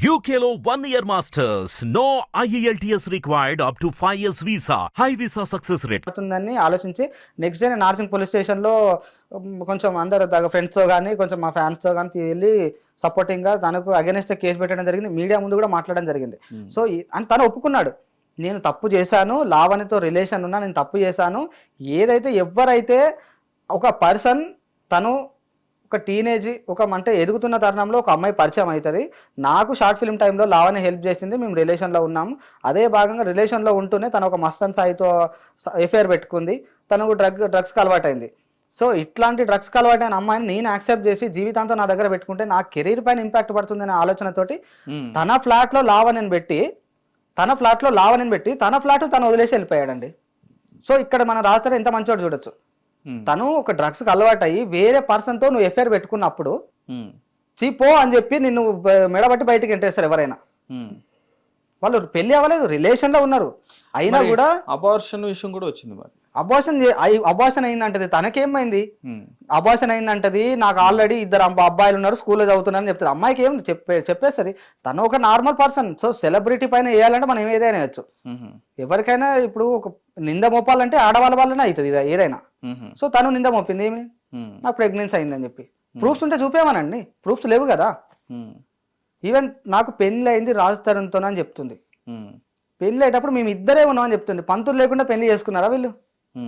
One year masters. No E IELTS required up to 5 years visa. High visa success rate. అవుతుందని ఆలోచించి next day నేను Narsingi police స్టేషన్లో కొంచెం అందరు ఫ్రెండ్స్తో కానీ కొంచెం మా ఫ్యాన్స్తో కానీ వెళ్ళి సపోర్టింగ్గా తనకు అగెనిస్ట్ కేసు పెట్టడం జరిగింది మీడియా ముందు కూడా మాట్లాడడం జరిగింది సో అని తను ఒప్పుకున్నాడు నేను తప్పు చేశాను లావణితో రిలేషన్ ఉన్నా నేను తప్పు చేశాను ఏదైతే ఎవరైతే ఒక పర్సన్ తను ఒక టీనేజ్ ఒక అంటే ఎదుగుతున్న తరుణంలో ఒక అమ్మాయి పరిచయం అవుతుంది. నాకు షార్ట్ ఫిల్మ్ టైంలో లావణ్య హెల్ప్ చేసింది మేము రిలేషన్లో ఉన్నాము. అదే భాగంగా రిలేషన్లో ఉంటూనే తను ఒక మస్తన్ సాయితో ఎఫ్ఐఆర్ పెట్టుకుంది. తనకు డ్రగ్ డ్రగ్స్కి అలవాటైంది. సో ఇట్లాంటి డ్రగ్స్కి అలవాటైన అమ్మాయిని నేను యాక్సెప్ట్ చేసి జీవితాంతం నా దగ్గర పెట్టుకుంటే నా కెరీర్ పైన ఇంపాక్ట్ పడుతుందనే ఆలోచనతోటి. తన ఫ్లాట్లో లావణ్యని పెట్టి తన ఫ్లాట్లో లావణ్యని పెట్టి తన ఫ్లాట్ తను వదిలేసి వెళ్ళిపోయాడండి. సో ఇక్కడ మన రాష్ట్రం ఎంత మంచోడు చూడొచ్చు. తను ఒక డ్రగ్స్కి అలవాటు అయ్యి వేరే పర్సన్తో నువ్వు ఎఫ్ఐఆర్ పెట్టుకున్నప్పుడు ఉమ్. చీపో అని చెప్పి నిన్ను మెడబట్టి బయటికి ఎంటేస్తారు ఎవరైనా ఉమ్. వాళ్ళు పెళ్ళి అవ్వలేదు రిలేషన్లో ఉన్నారు అయినా కూడా అబార్షన్ విషయం కూడా వచ్చింది మరి అబార్షన్ అబార్షన్ అయిందంటది. తనకేమైంది. అబార్షన్ అయిందంటది. నాకు ఆల్రెడీ ఇద్దరు అబ్బా- అబ్బాయిలు ఉన్నారు స్కూల్లో చదువుతున్నారని చెప్తుంది. అమ్మాయికి ఏం చెప్పే చెప్పేసరి తను ఒక నార్మల్ పర్సన్. సో సెలబ్రిటీ పైన వేయాలంటే మనం ఏదైనా వేయచ్చు ఉమ్. ఎవరికైనా ఇప్పుడు ఒక నింద మోపాలంటే ఆడవాళ్ళ వల్లనే అవుతుంది ఇది ఏదైనా. సో తను నింద మోపింది ఏమి. నాకు ప్రెగ్నెన్సీ అయిందని చెప్పి. ప్రూఫ్స్ ఉంటే చూపేమనండి ప్రూఫ్స్ లేవు కదా. ఈవెన్ నాకు పెళ్ళి అయింది రాజు తరుణ్తో అని చెప్తుంది. పెళ్ళి అయ్యేటప్పుడు మేము ఇద్దరే ఉన్నామని చెప్తుంది. పంతులు లేకుండా పెళ్ళి చేసుకున్నారా వీళ్ళు.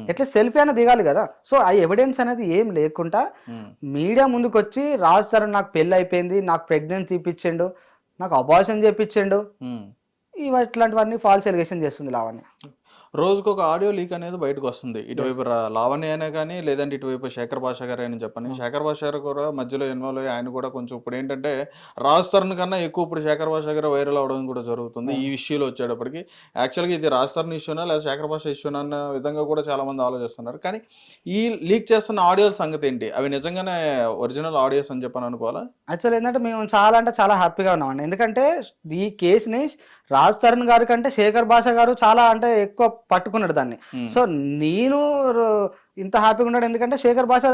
ఎట్లా సెల్ఫీ అయినా దిగాలి కదా సో ఆ ఎవిడెన్స్ అనేది ఏం లేకుండా. మీడియా ముందుకు వచ్చి రాజు తరుణ్ నాకు పెళ్ళి అయిపోయింది నాకు ప్రెగ్నెన్సీ ఇప్పించిండు నాకు అబార్షన్ చేపించిండు ఉమ్. ఇవి ఇట్లాంటివన్నీ ఫాల్స్ ఎలిగేషన్ చేస్తుంది లావణ్య రోజుకు ఒక ఆడియో లీక్ అనేది బయటకు వస్తుంది. ఇటువైపు లావణ్య అయినా కానీ లేదంటే ఇటువైపు శేఖర్ భాష గారు అని చెప్పని శేఖర్ భాష గారు కూడా మధ్యలో ఇన్వాల్వ్ అయ్యి ఆయన కూడా కొంచెం ఇప్పుడు ఏంటంటే రాజ్ తరుణ్ కన్నా ఎక్కువ ఇప్పుడు శేఖర్ భాష గారు వైరల్ అవడం కూడా జరుగుతుంది. ఈ ఇష్యూలో వచ్చేటప్పటికి యాక్చువల్గా ఇది రాజ్ తరుణ్ ఇష్యూనా లేదా శేఖర్ భాష ఇష్యూనా అన్న విధంగా కూడా చాలా మంది ఆలోచిస్తున్నారు. కానీ ఈ లీక్ చేస్తున్న ఆడియోల సంగతి ఏంటి? అవి నిజంగానే ఒరిజినల్ ఆడియోస్ అని చెప్పని అనుకోవాలా? యాక్చువల్ ఏంటంటే మేము చాలా అంటే చాలా హ్యాపీగా ఉన్నామండి ఎందుకంటే ఈ కేసుని రాజ్ తరుణ్ గారి కంటే శేఖర్ భాష గారు చాలా అంటే ఎక్కువ పట్టుకున్నాడు దాన్ని ఉమ్. సో నేను ఇంత హ్యాపీగా ఉన్నాడు ఎందుకంటే శేఖర్ భాష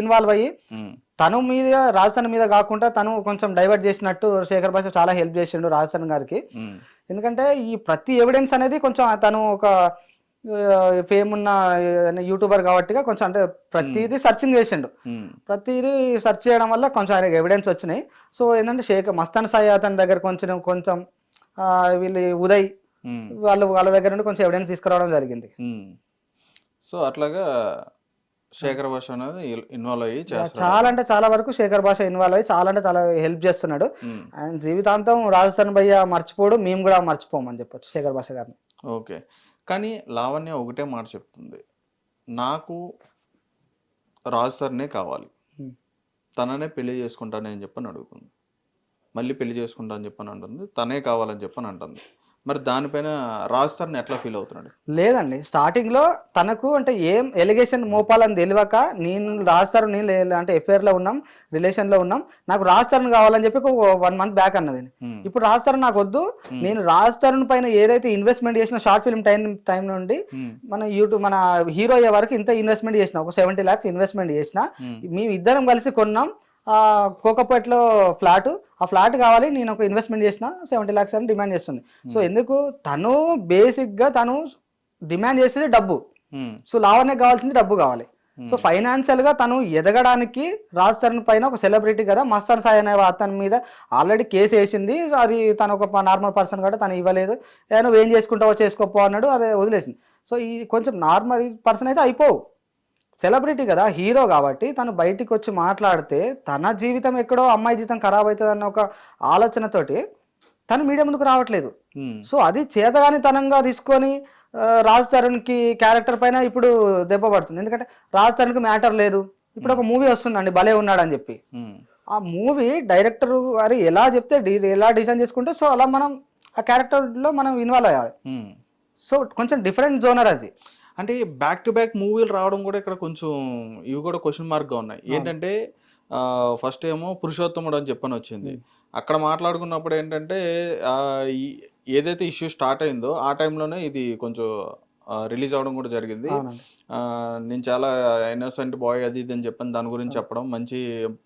ఇన్వాల్వ్ అయ్యి ఉమ్. తను మీద రాజస్థాన్ మీద కాకుండా తను కొంచెం డైవర్ట్ చేసినట్టు శేఖర్ భాష చాలా హెల్ప్ చేసిండు రాజస్థాన్ గారికి ఉమ్. ఎందుకంటే ఈ ప్రతి ఎవిడెన్స్ అనేది కొంచెం తను ఒక ఫేమ్ ఉన్న యూట్యూబర్ కాబట్టిగా కొంచెం అంటే ప్రతిదీ సర్చింగ్ చేసిండు. ప్రతిదీ సెర్చ్ చేయడం వల్ల కొంచెం ఆయనకి ఎవిడెన్స్ వచ్చినాయి సో ఏంటంటే షేక్ మస్తాన్ సాయి అతని దగ్గర కొంచెం కొంచెం వీళ్ళు ఉదయ్. వాళ్ళు వాళ్ళ దగ్గర నుండి కొంచెం ఎవిడెన్స్ తీసుకురావడం జరిగింది. సో అట్లాగా శేఖర్ భాష అనేది ఇన్వాల్వ్ అయ్యి చాలా అంటే చాలా వరకు శేఖర్ భాష ఇన్వాల్వ్ అయ్యి చాలా అంటే చాలా హెల్ప్ చేస్తున్నాడు. ఆయన జీవితాంతం రాజస్థాన్ భయ్య మర్చిపోడు మేము కూడా మర్చిపోమని చెప్పొచ్చు శేఖర్ భాష గారిని ఓకే కానీ లావణ్య ఒకటే మాట చెప్తుంది. నాకు రాజు సార్నే కావాలి. తననే పెళ్ళి చేసుకుంటానని చెప్పని అడుగుతుంది. మళ్ళీ పెళ్ళి చేసుకుంటా అని చెప్పని అంటుంది. తనే కావాలని చెప్పని అంటుంది. మరి దానిపైన రాజు సార్ని ఎట్లా ఫీల్ అవుతున్నాడు? లేదండి. స్టార్టింగ్లో తనకు అంటే ఏం ఎలిగేషన్ మోపాలని తెలియక నేను రాస్తారు నేను లే- అంటే ఎఫ్ఐఆర్లో ఉన్నాం రిలేషన్లో ఉన్నాం. నాకు రాజస్థాన్ కావాలని చెప్పి ఒక వన్ మంత్ బ్యాక్ అన్నది Hmm. ఇప్పుడు రాజస్థాన్ నాకు వద్దు. నేను రాజస్థాన్ పైన ఏదైతే ఇన్వెస్ట్మెంట్ చేసిన షార్ట్ ఫిల్మ్ టైం టైం నుండి Hmm. మన యూట్యూబ్ మన హీరో అయ్యే వరకు ఇంత ఇన్వెస్ట్మెంట్ చేసిన ఒక సెవెంటీ ల్యాక్స్ ఇన్వెస్ట్మెంట్ చేసిన Hmm. మేము ఇద్దరం కలిసి కొన్నాం. కోకపేటలో ఫ్లాట్. ఆ ఫ్లాట్ కావాలి నేను ఒక ఇన్వెస్ట్మెంట్ చేసిన సెవెంటీ ల్యాక్స్ అని డిమాండ్ చేస్తుంది. సో ఎందుకు? తను బేసిక్గా తను డిమాండ్ చేసేది డబ్బు. Hmm. సో లావణ్య కావాల్సింది డబ్బు కావాలి. సో ఫైనాన్షియల్గా తను ఎదగడానికి రాజ్ తరుణ్ పైన ఒక సెలబ్రిటీ కదా మస్తాన్ సాయి అనే అతని మీద ఆల్రెడీ కేసు వేసింది. అది తను ఒక నార్మల్ పర్సన్ కూడా తను ఇవ్వలేదు. నువ్వు ఏం చేసుకుంటావో చేసుకోపో అన్నాడు అదే వదిలేసింది. సో ఈ కొంచెం నార్మల్ పర్సన్ అయితే అయిపోవు. సెలబ్రిటీ కదా హీరో కాబట్టి తను బయటికి వచ్చి మాట్లాడితే తన జీవితం ఎక్కడో అమ్మాయి జీవితం ఖరాబ్ అవుతుంది అన్న ఒక ఆలోచనతోటి తను మీడియా ముందుకు రావట్లేదు. సో అది చేతగాని తనంగా తీసుకొని రాజ్ తరుణ్కి క్యారెక్టర్ పైన ఇప్పుడు దెబ్బ పడుతుంది. ఎందుకంటే రాజ్ తరుణ్కి మ్యాటర్ లేదు. ఇప్పుడు ఒక మూవీ వస్తుందండి భలే ఉన్నాడు అని చెప్పి. ఆ మూవీ డైరెక్టర్ గారు ఎలా చెప్తే ఎలా డిజైన్ చేసుకుంటే సో అలా మనం ఆ క్యారెక్టర్లో మనం ఇన్వాల్వ్ అయ్యాలి. సో కొంచెం డిఫరెంట్ జోనర్ అది. అంటే బ్యాక్ టు బ్యాక్ మూవీలు రావడం కూడా ఇక్కడ కొంచెం ఇవి కూడా క్వశ్చన్ మార్క్గా ఉన్నాయి. ఏంటంటే ఫస్ట్ ఏమో పురుషోత్తముడు అని చెప్పని వచ్చింది. అక్కడ మాట్లాడుకున్నప్పుడు ఏంటంటే ఏదైతే ఇష్యూ స్టార్ట్ అయిందో ఆ టైంలోనే ఇది కొంచెం రిలీజ్ అవడం కూడా జరిగింది. నేను చాలా ఇన్నోసెంట్ బాయ్ అది ఇది అని చెప్పని దాని గురించి చెప్పడం మంచి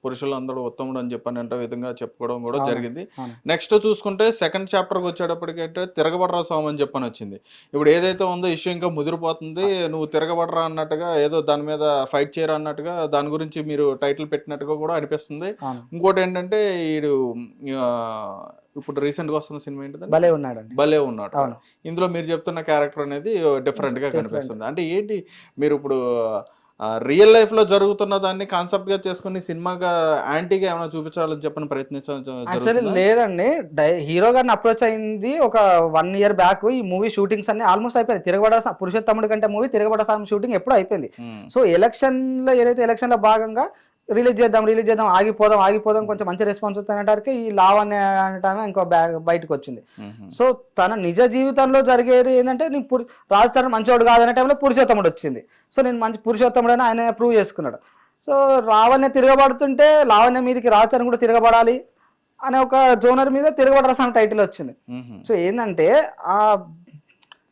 పురుషులందరూ ఉత్తముడు అని చెప్పని అంటే విధంగా చెప్పుకోవడం కూడా. జరిగింది. నెక్స్ట్ చూసుకుంటే సెకండ్ చాప్టర్కి వచ్చేటప్పటికి అంటే తిరగబడరా స్వామి అని చెప్పని వచ్చింది. ఇప్పుడు ఏదైతే ఉందో ఇష్యూ ఇంకా ముదిరిపోతుంది నువ్వు తిరగబడరా అన్నట్టుగా ఏదో దాని మీద ఫైట్ చేయరా అన్నట్టుగా దాని గురించి మీరు టైటిల్ పెట్టినట్టుగా కూడా అనిపిస్తుంది. ఇంకోటి ఏంటంటే ఆ, ఇప్పుడు రీసెంట్గా వస్తున్న సినిమా ఏంటిదండి భలే ఉన్నాడండి. భలే ఉన్నాడు. ఇందులో మీరు చెప్తున్న క్యారెక్టర్ అనేది డిఫరెంట్గా. కనిపిస్తుంది. అంటే ఏంటి మీరు ఇప్పుడు రియల్ లైఫ్లో జరుగుతున్న దాన్ని కాన్సెప్ట్గా చేసుకుని సినిమాగా యాంటీగా ఏమైనా చూపించాలని చెప్పని ప్రయత్నించడం? లేదండి. హీరో గారిని అప్రోచ్ అయింది ఒక వన్ ఇయర్ బ్యాక్ ఈ మూవీ షూటింగ్స్ అన్ని ఆల్మోస్ట్ అయిపోయింది తిరగబడ పురుషోత్తముడి కంటే మూవీ తిరగబడ సామి షూటింగ్ ఎప్పుడు అయిపోయింది. సో ఎలక్షన్లో ఏదైతే ఎలక్షన్లో భాగంగా రిలీజ్ చేద్దాం రిలీజ్ చేద్దాం ఆగిపోదాం ఆగిపోదాం కొంచెం మంచి రెస్పాన్స్ వస్తుందంటే ఈ లావణ్య అనటమే ఇంకో బ్యాగ్ బయటకు వచ్చింది సో తన నిజ జీవితంలో జరిగేది ఏంటంటే నేను పురు రాజస్థాన్ మంచివాడు కాదనే టైంలో పురుషోత్తముడు వచ్చింది. సో నేను మంచి పురుషోత్తముడు అని ఆయన ప్రూవ్ చేసుకున్నాడు. సో లావణ్య తిరగబడుతుంటే లావణ్య మీదకి రాజస్థాన్ కూడా తిరగబడాలి అనే ఒక జోనర్ మీద తిరగబడరాసం టైటిల్ వచ్చింది. సో ఏంటంటే ఆ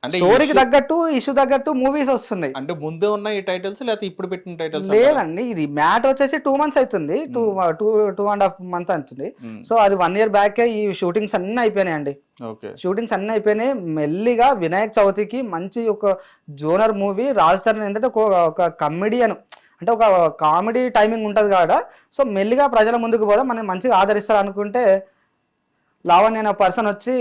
అంటే స్టోరీకి తగ్గట్టు ఇష్యూ తగ్గట్టు మూవీస్ వస్తున్నాయి. అంటే ముందే ఉన్న ఈ టైటిల్స్ లేకపోతే ఇప్పుడు పెట్టిన టైటిల్స్ లేదండి ఇది మ్యాట్ వచ్చేసి టూ మంత్స్ అవుతుంది. Two two two and half month అవుతుంది. Hmm. సో అది వన్ ఇయర్ బ్యాక్ ఈ షూటింగ్స్ అన్ని అయిపోయినాయండి. ఓకే. షూటింగ్స్ అన్ని అయిపోయినాయి. మెల్లిగా వినాయక చవితికి మంచి ఒక జోనర్ మూవీ రాజస్థాన్ ఏంటంటే ఒక ఒక కమెడియన్ అంటే ఒక కామెడీ టైమింగ్ ఉంటుంది కాడ. సో మెల్లిగా ప్రజల ముందుకు పోదాం. మనం మంచిగా ఆదరిస్తారు అనుకుంటే లావణ్య అనే పర్సన్ వచ్చి